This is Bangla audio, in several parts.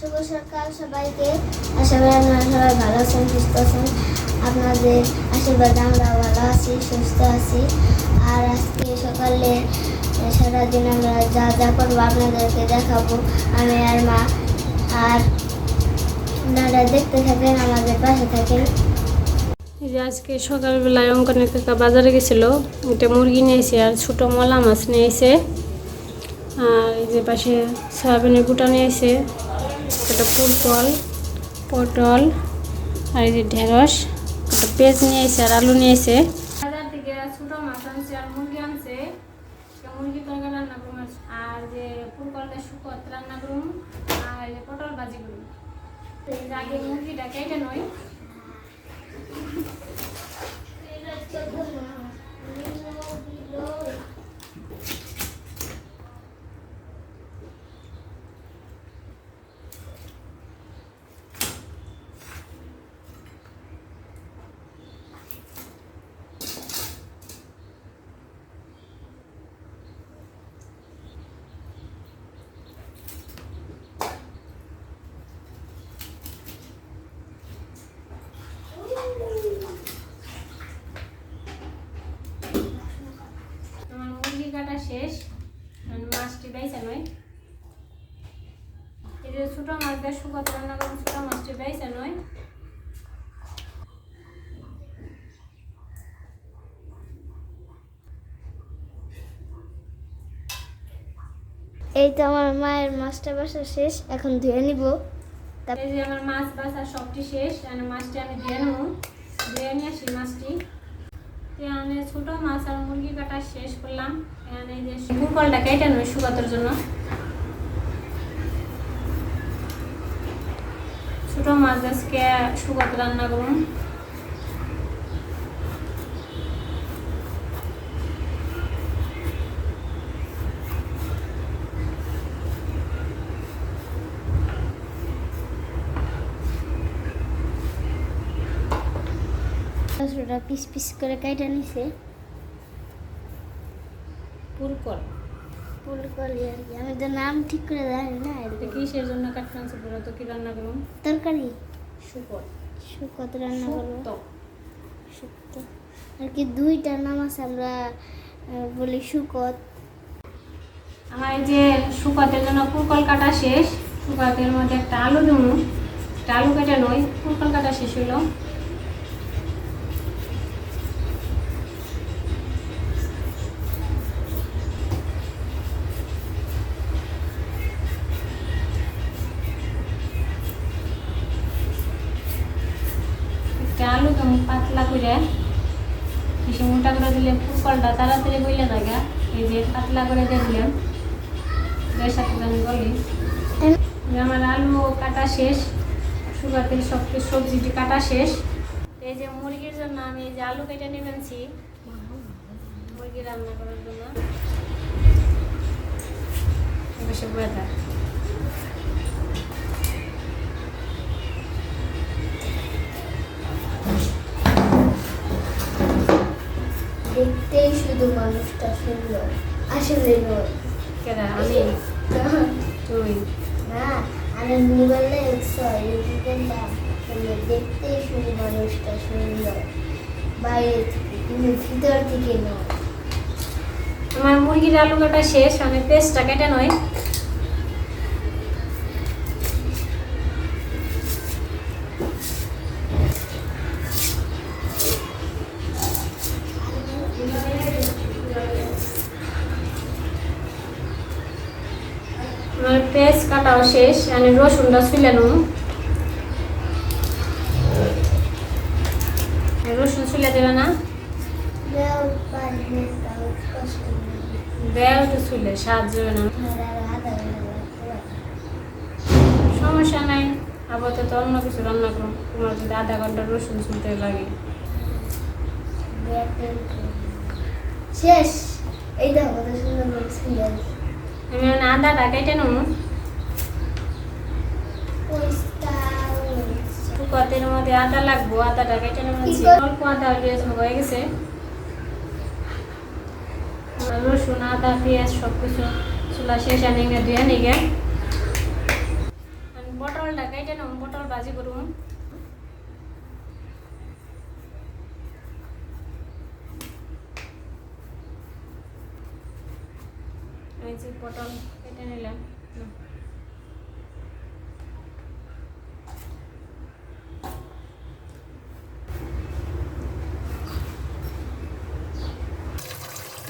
শুভ সকাল সবাইকে। আশা করি আপনারা সবাই ভালো আছেন, সুস্থ আছেন। আপনাদের আশীর্বাদে, আমরা ভালো আছি, সুস্থ আছি। আর আজকে সকালে সারাদিন আমরা যা যা করব আপনাদেরকে দেখাবো। আমি আর মা, আর আপনারা দেখতে থাকেন, আমাদের পাশে থাকেন। আজকে সকালবেলায় অঙ্কনের কাকা বাজারে গেছিল এটা মুরগি নিয়েছে আর ছোটো মলা মাছ নিয়েছে আর এই যে পাশে সয়াবিনের গুঁটা নিয়েছে একটা পুরকল পটল, আর এই যে ঢেঁড়স, একটা পেঁয়াজ নিয়েছে আর আলু নিয়েছে বাজার থেকে ছোটো মাছ আনছে আর মুরগি আনছে। মুরগি তরকারি রান্না করুন আর যে পুরকলটা শুকত রান্না করুন আর পটল ভাজি করুন আগে মুরগিটা কেটে নয় মুরগি কাটা শেষ আর মাছটি বেঁচে নয় এই দিয়ে শুকাত রান্না করুন ছোটো মাছটি বেঁচে নয় এই তো আমার মায়ের মাছটা বাসা শেষ এখন ধুয়ে নিব এই যে আমার মাছ বাসা সবটি শেষ আর মাছটি আমি ধুয়ে নেব ধুয়ে নিয়ে আসি মাছটি এখানে ছোটো মাছ আর মুরগি কাটা শেষ করলাম এখানে এই যে কুকলটা কেটে নয় শুকাতের জন্য ছোটো মাছ আজকে শুকাতে রান্না করুন পিস পিস করে কেটে নিছে। পুরকল ফুলকলি আর কি আমি তো নাম ঠিক করে জানি না কিসের জন্য আনছে পুরো তো কি রান্না করুন তরকারি? শুকর শুকত রান্না করব। শুক্তো শুক্ত আর কি দুইটা নাম আছে আমরা বলি শুকত আমার যে শুকাতের জন্য পুরকল কাটা শেষ শুকাতের মধ্যে একটা আলু দেবো। একটা আলু কেটে নই পুরকল কাটা শেষ হলো পুরকলটা তাড়াতাড়ি বইলে জায়গা এই যে পাতলা করে সাথে আমি বলি। আমার আলু কাটা শেষ। সুগাতের সব সবজিটি কাটা শেষ। এই যে মুরগির জন্য আমি এই যে আলু কেটে নেবেছি মুরগি রান্না করার জন্য। বসে বয়ে থাক শুধু মানুষটা সুন্দর আসলে নয় কেরা আমি? তুই? না আমি মোবাইলে দেখতেই শুধু মানুষটা সুন্দর বাইরে থেকে কিন্তু ভিতর থেকে নয়। আমার মুরগির আলু কাটা শেষ আমি পেস্টটা কেটে নয় আমার কাটাও শেষ আমি রসুনটা ছুলে নেব। রসুন ছুলে দেবে না? তো ছুলে সাহায্য না। সমস্যা নাই আপাতত অন্য কিছু রান্না করো। তোমার যদি আধা ঘণ্টা রসুন ছুলতে লাগে। শেষ। এই দেখো কত সুন্দর আমি মানে আদাটা কেটে নেব। কুকাতের মধ্যে আদা লাগবো আদাটা কেটে নেব কি কর- অল্প আদা পেঁয়াজ হয়ে গেছে। রসুন আদা পেঁয়াজ সব কিছু চুলা শেষ আনি ধুয়ে নিগে। আমি পটলটা কেটে নেব পটল ভাজি করুন পটল কেটে নিলাম নাও।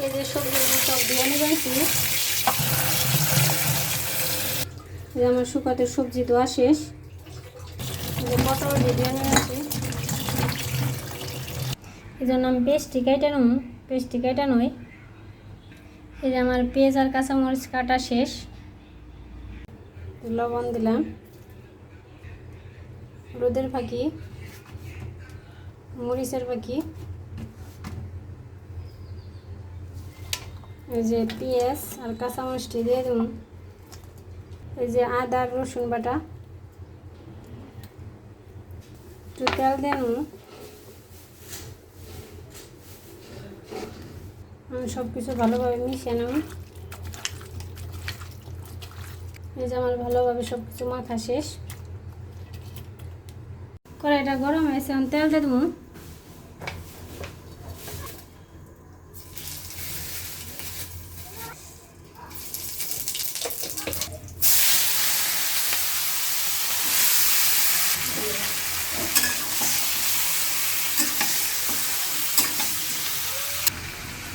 এই যে সবজিগুলো সব দিয়ে নিয়েছি এই যে আমার শুকাতে সবজি দেওয়া শেষ। এই যে পটল দিয়ে নিয়েছি এই জন্য আমি পেস্টটি কেটে নেব, পেস্টটি কেটে নই। এই যে আমার পেঁয়াজ আর কাঁচামরিচ কাটা শেষ। লবণ দিলাম। রোদের ফাঁকি, মরিচের ফাঁকি। এই যে পেঁয়াজ আর কাঁচামরিচটি দিয়ে দেবো এই যে আদা, রসুন বাটা। একটু তেল দিয়ে নেব। আমি সব কিছু ভালোভাবে মিশিয়ে নেব। এই যে আমার ভালোভাবে সব কিছু মাখা শেষ। কড়াইটা গরম হয়েছে, আমি তেল দিয়ে দেবো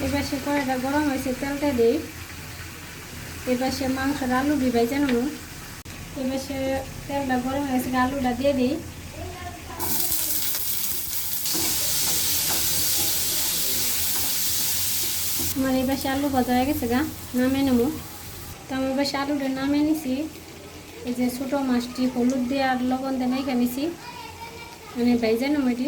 এবার সে কড়াইটা গরম হয়েছে, তেলটা দিই। এবার সে মাংসের আলু দিবাই জানো এবার সে তেলটা গরম হয়েছে আলুটা দিয়ে দিই। আমার এবার সে আলু ভাজা হয়ে গেছে গা নামে নেব। তো আমি এবার সে আলুটা নামে নিছি। এই যে ছোটো মাছটি হলুদ দিয়ে আর লবণ দিয়ে মেখে নিছি। মানে ভাইজা নেব এটি?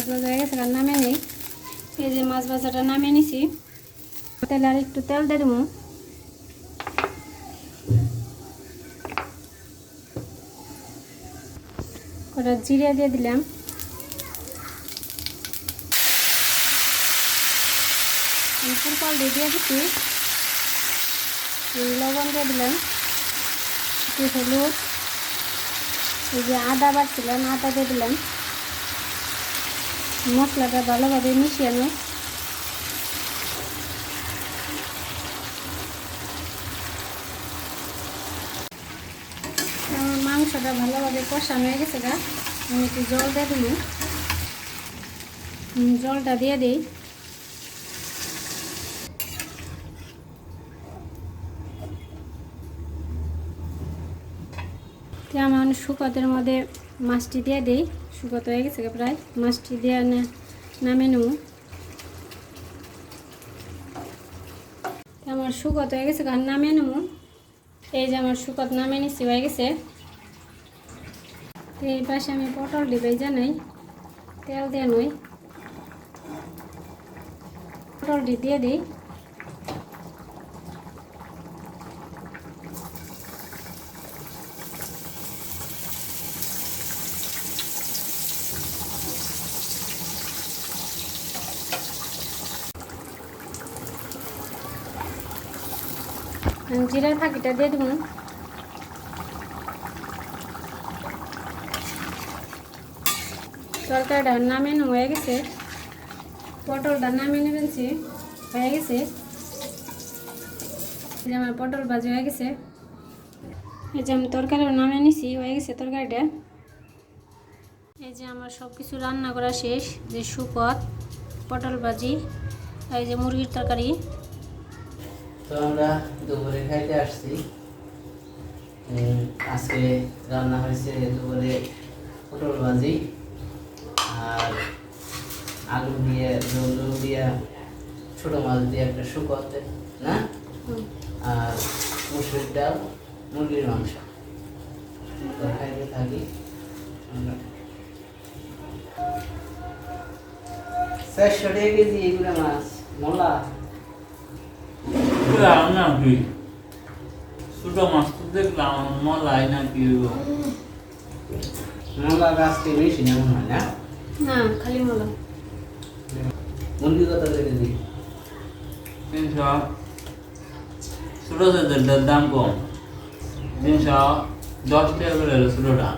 মাছ ভাজা হয়ে গেছে আর নামে নেই। এই যে মাছ ভাজাটা নামে নিছি। তেলে আর একটু তেল দিয়ে দেবো। কটা জিরে দিয়ে দিলাম। ফুলকল দিয়ে দিয়ে দিচ্ছি লবণ দিয়ে দিলাম। একটু হলুদ। এই যে আদা বাড়ছিলাম, আদা দিয়ে দিলাম। মশলাটা ভালোভাবে মিশিয়ে আমার মাংসটা ভালোভাবে কষানো হয়ে গেছে গা। আমি একটু জল দিয়ে দিল জলটা দিয়ে দিই। তো আমি এখন শুকতের মধ্যে মাছটি দিয়ে দিই। শুকত হয়ে গেছে প্রায়। মাছটি না- নামে নেব। আমার শুকত হয়ে গেছে কারণ নামে নেব। এই যে আমার শুকত নামে নিচ্ছি হয়ে গেছে। এই পাশে আমি পটল ডিবাই জানাই তেল দিয়ে নই পটলটি দিয়ে দিই। জিরার ফাঁকিটা দিয়ে দেবো। তরকারিটা নামানো হয়ে গেছে। পটলটা নামিয়ে নেবেনছি হয়ে গেছে। যে আমার পটল ভাজি হয়ে গেছে। এই যে আমি তরকারিও নামিয়ে নিছি, হয়ে গেছে তরকারিটা। এই যে আমার সব কিছু রান্না করা শেষ, যে শুকত পটল ভাজি, এই যে মুরগির তরকারি। তো আমরা দুপুরে খাইতে আসছি। আজকে রান্না হয়েছে দুপুরে পটল ভাজি আর আলু দিয়ে ঝোল দিয়ে ছোট মাছ দিয়ে একটা শুকোতে না? আর মুসুর ডাল মুরগির মাংস। খাইতে থাকি। আমরা চারশো টাকা কেজি এগুলো মাছ মোলা। দেখলাম নাকি ছোট মাছ তো দেখলাম মলাই নাকি মোলা গাছকে বেশি না মনে হয় না? না খালি মলা। মুরগি কত করে কেজি তিনশো। ছোটো দাম কম। তিনশো। দশ টাকা করে হলো ছোটোটা।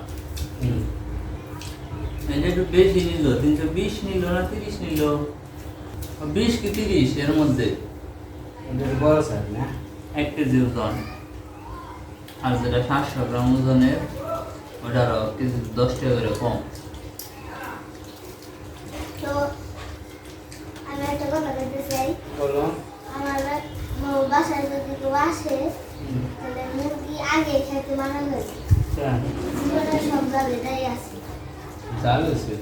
এটা একটু বেশি নিল তিনশো বিশ নিল না তিরিশ নিল? বিশ কি তিরিশ এর মধ্যে এটা একটু বড় স্যার না এক কেজি ওজন আর যেটা সাতশো গ্রাম ওজনের ওটারও কেজি দশ টাকা করে কম। আমি একটা কথা বলতে চাই। বলো। আমার বাসায় যদি কেউ আসে তাহলে মুরগি আগে খেতে মানা জীবনের সব জায়গায় আছে। চালু আছে?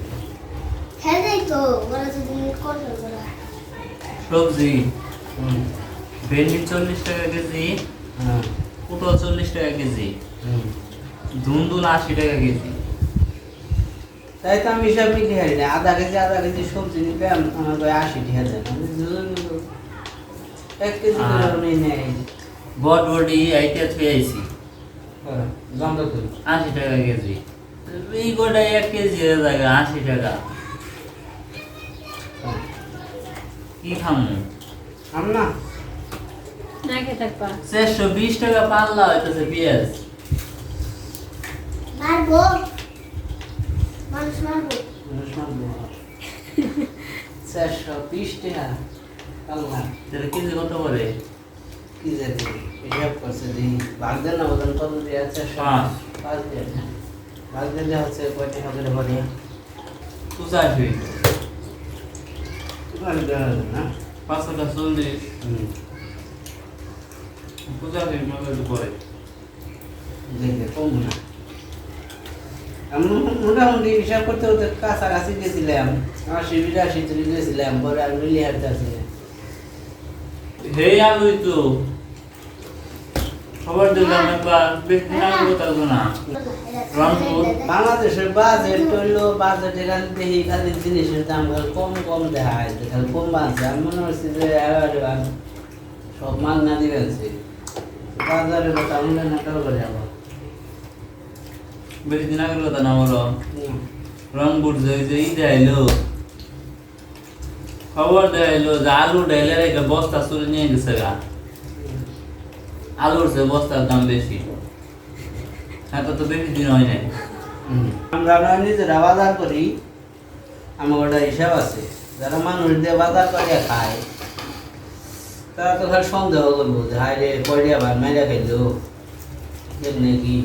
খেলেই তো ওরা যদি কন্ট্রোল করা সবজি। হুম। ভেন্ডি চল্লিশ টাকা কেজি হ্যাঁ চল্লিশ টাকা কেজি ধুন্দুল আশি টাকা কেজি। তাই তো আমি হিসাব নিতে হারি না আধা কেজি আধা কেজি সবজি নিবে আম- আমার ভাই আশি টাকা নিব এক কেজি করে নেয় বটবটি আইটা থুয়ে আইছি। আশি টাকা কেজি। এই গোটা এক কেজি হয়ে যাবে আশি টাকা। কি খামু? আম না খেয়ে থাকবা চারশো বিশ টাকা পাল্লা হইতেছে পেঁয়াজ। মারবো? মানুষ মারবো? চারশো বিশ টাকা আল্লাহ তাহলে কেজি কত করে? কি জানি হিসাব করছে দিই ভাগ দেন না বলেন কত দিয়ে আছে? পাঁচ। পাঁচ দিয়ে ভাগ দিলে হচ্ছে কয় টাকা করে না হুম পঁচাশি মতো করে দেখবে কম না আমি মোটামুটি হিসাব করতে কাছাকাছি গেছিলাম। আশি বিরাশি তুলে গেছিলাম পরে আর মিলিয়ে হাঁটতে আসছিলাম হে আলুই তো। খবর দিলাম একবার বেশ কোথাও না। রংপুর। বাংলাদেশের বাজেট হইল বাজেটে খালি দেখি খালি জিনিসের দাম কম কম দেখা খালি কম বাড়ছে। আমি মনে হচ্ছে যে সব মাল না দিবেন সে কথা আমরা না করে যাব বেশ দিন আগের কথা না বলো? রংপুর যে যে ই দেখাইলো খবর দেখাইলো যে আলু ডাইলে রেখে বস্তা চুরি নিয়ে গেছে গা। আলুর চেয়ে বস্তার দাম বেশি। এত তো বেশি দিন হয় নাই। আমরা নিজেরা বাজার করি আমার ওটা হিসাব আছে যারা মানুষ দিয়ে বাজার করে খায় তারা তো খালি সন্দেহ করব যে হায় রে কয়টা এমনি কি?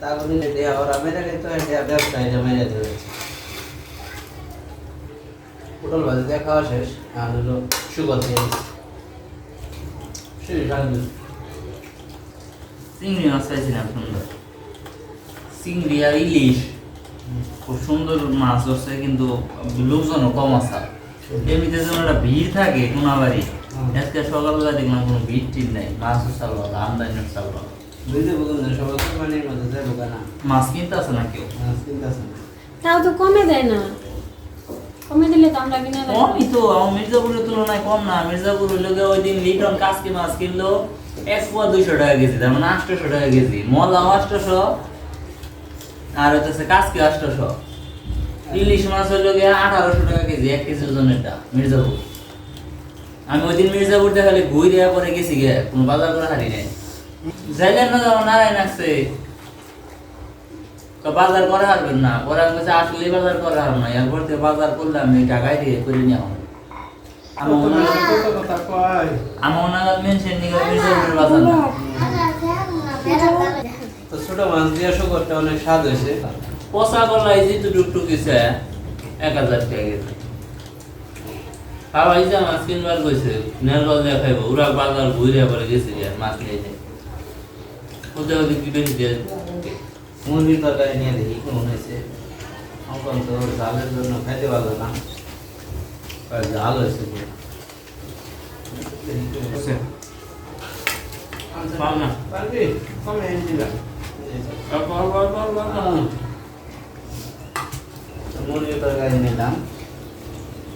তারপরে দেয়া ওরা মেরে খাইতো ব্যবসায়ীরা মেরে দেবে পটল ভাজি দিয়ে খাওয়া শেষ আর হলো সুগর দিয়ে শুধু রাখবে চিংড়ি মাছ চাইছিলাম সুন্দর চিংড়ি আর ইলিশ। খুব সুন্দর মাছ হচ্ছে কিন্তু লোকজনও কম আছে। এমনিতে একটা ভিড় থাকে কোনাবাড়ি। আজকে সকালবেলা দেখলাম কোনো ভিড় টির নাই মাছও চাল ভালো আমদানিও চাল ভালো বুঝতে বলুন না মাছ কিনতে আছে না কেউ? না। তাও তো কমে দেয় না। কমে দিলে তো আমরা কিনে কমই তো আমার মির্জাপুরের তুলনায় কম না। মির্জাপুর হইল গিয়ে ওই দিন লিটন কাসকি মাছ কিনলো এক পোয়া দুইশো টাকা কেজি তার মানে আটশোশো টাকা কেজি। মলাও আটশোশো আর হচ্ছে আটশোশো। ইলিশ মাছ হইল গিয়ে আঠারোশো টাকা কেজি এক কেজি ওজনেরটা মির্জাপুর। আমি ওই দিন মির্জাপুর দেখালে ঘুরে পরে গেছি গে কোনো বাজার করে হারি নাই। যাইলেন না যাব নারায়ণ আসছে। বাজার করা হারবেন না কাছে আসলে বাজার করা হারব না এরপর থেকে বাজার করলে আমি দিয়ে করে নিয়ে আমার আমার কথা কয় আমার মেনশন নিয়ে মির্জাপুরের বাজার না। তো ছোট মাছ দিয়ে শুকরটা অনেক স্বাদ হয়েছে। পচা কলাই যেহেতু টুকটুক দিছে এক হাজার টাকা গেছে খাওয়াই যা মাছ কিনবার কইছে নেলগল দিয়ে খাইব ওরা বাজার ঘুরে পরে গেছে যে মাছ নিয়ে। যায় ওদের ওদের কি বেশি দিয়ে মুরগির তরকারি নিয়ে দেখি কেমন হয়েছে। এখন তো ঝালের জন্য খাইতে পারল না। আর ঝাল হয়েছে পারবি? কমে দিলাম। মুরগির তরকারি নিলাম দেখি তরকারিটা কেমন হয়েছে। তরকারি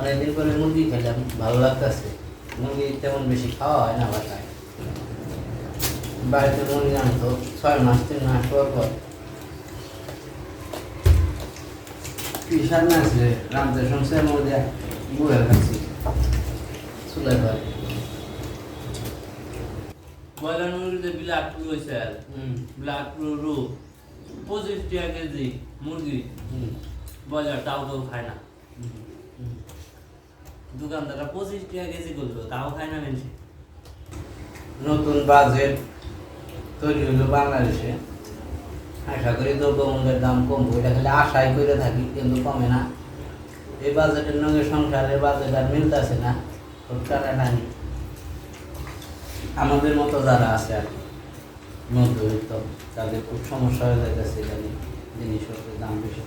অনেকদিন পরে মুরগি খেলাম ভালো লাগতেছে। মুরগি তেমন বেশি খাওয়া হয় না বাসায়। বাড়িতে মুরগি আনতো ছয় মাস তিন মাস পর পর। পিসার না আছে চুলাই ঘরে ব্রয়লার মুরগিতে ব্ল্যাক ফ্লু হয়েছে হুম। ব্ল্যাক ফ্লু রোগ পঁচিশ টাকা কেজি মুরগি ব্রয়লার তাও খায় না। দোকানদাররা পঁচিশ টাকা কেজি করল, তাও খায় না নতুন বাজেট তৈরি হলো বাংলাদেশে। আশা করি দ্রব্যমূল্যের দাম কমবে, এটা খালি আশাই করে থাকি, কিন্তু কমে না। এই বাজেটের সংসারের বাজেট আর মিলতেছে না আমাদের মতো যারা আছে আর মধ্যবিত্ত, তাদের খুব সমস্যা হয়ে যাইতেছে এখানে জিনিসপত্রের দাম বেশি।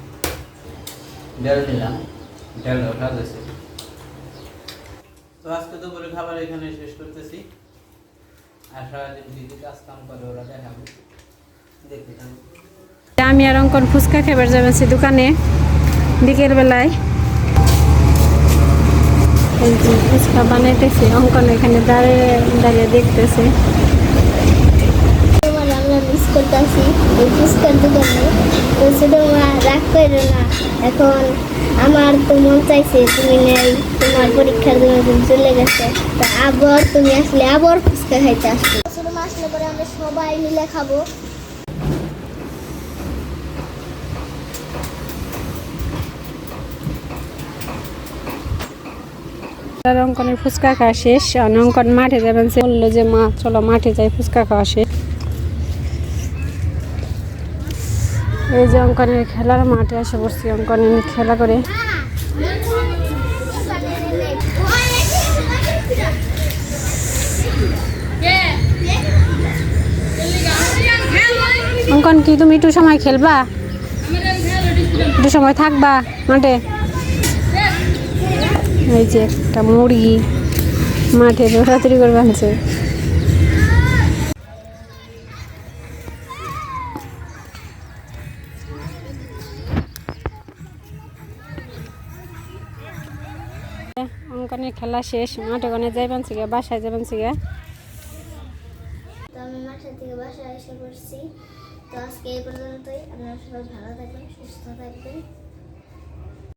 ডেল নিলাম ডেল ওঠা গেছে। তো আজকে তো করে খাবার এখানে শেষ করতেছি। আর সারাদিন দিদি কাজ কাম করে ওরা দেখাবো। দেখতে আমি আর অঙ্কন ফুচকা খেবার যাবেন সে দোকানে। বিকেল বেলায়। ফুচকা বানাইতেছি। অঙ্কন এখানে দাঁড়িয়ে দাঁড়িয়ে দেখতেছে। ফুচকার দোকানে। তো রাগ করো না। এখন আমার তো মন চাইছে তুমি নেই তোমার পরীক্ষার জন্য তুমি চলে গেছে। তো আবার তুমি আসলে আবার ফুচকা খাইতে আসবে। ছোটো আসলে পরে আমরা সবাই মিলে খাব। আর অঙ্কনের ফুচকা খাওয়া শেষ আর অঙ্কন মাঠে যাবেন সে বলল যে মা চলো মাঠে যাই ফুচকা খাওয়া শেষ। এই যে অঙ্কনের খেলার মাঠে এসে বসছি অঙ্কনের খেলা করে। অঙ্কন, কি তুমি একটু সময় খেলবা? একটু সময় থাকবা মাঠে? এই যে একটা মুরগি মাঠে দৌড়াদৌড়ি করে বানছে খেলা শেষ মাঠে ওখানে যাইবেন সিগা বাসায় যাবেন সিগা তো আমি মাঠা থেকে বাসায় এসে পড়ছি। তো আজকে এই পর্যন্তই। আপনারা সবাই ভালো থাকবেন, সুস্থ থাকবেন।